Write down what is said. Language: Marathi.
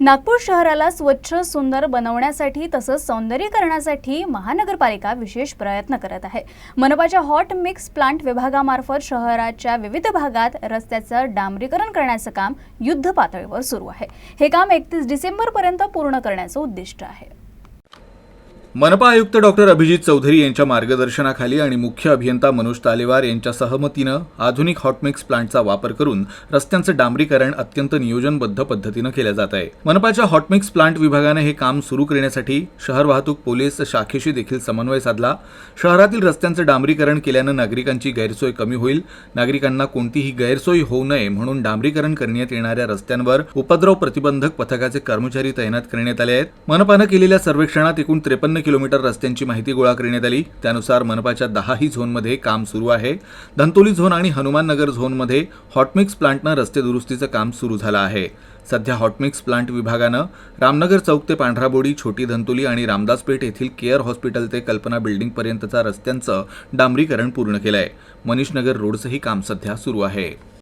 नागपूर शहराला स्वच्छ सुंदर बनवण्यासाठी तसंच सौंदर्यीकरणासाठी महानगरपालिका विशेष प्रयत्न करत आहे. मनपाच्या हॉट मिक्स प्लांट विभागामार्फत शहराच्या विविध भागात रस्त्याचं डांबरीकरण करण्याचं काम युद्ध पातळीवर सुरू आहे. हे काम एकतीस डिसेंबरपर्यंत पूर्ण करण्याचं उद्दिष्ट आहे. मनपा आयुक्त डॉक्टर अभिजित चौधरी यांच्या मार्गदर्शनाखाली आणि मुख्य अभियंता मनोज तालेवार यांच्या सहमतीनं आधुनिक हॉटमिक्स प्लांटचा वापर करून रस्त्यांचं डांबरीकरण अत्यंत नियोजनबद्ध पद्धतीनं केलं जात आहे. मनपाच्या हॉटमिक्स प्लांट विभागानं हे काम सुरू करण्यासाठी शहर वाहतूक पोलीस शाखेशी देखील समन्वय साधला. शहरातील रस्त्यांचं डांबरीकरण केल्यानं नागरिकांची गैरसोय कमी होईल. नागरिकांना कोणतीही गैरसोय होऊ नये म्हणून डांबरीकरण करण्यात येणाऱ्या रस्त्यांवर उपद्रव प्रतिबंधक पथकाचे कर्मचारी तैनात करण्यात आले आहेत. मनपानं केलेल्या सर्वेक्षणात एकूण त्रेपन्न किलोमीटर रस्त्यांची माहिती गोळा करण्यात आली. त्यानुसार मनपाच्या दहाही झोनमध्ये काम सुरू आहे. धंतोली झोन आणि हनुमाननगर झोनमध्ये हॉटमिक्स प्लांटनं रस्ते दुरुस्तीचं काम सुरू झालं आहे. सध्या हॉटमिक्स प्लांट विभागानं रामनगर चौक ते पांढराबोडी छोटी धंतोली आणि रामदासपेठ येथील केअर हॉस्पिटल ते कल्पना बिल्डिंगपर्यंतचा रस्त्यांचं डांबरीकरण पूर्ण केलं आहे मनीषनगर रोडचंही काम सध्या सुरू आहे.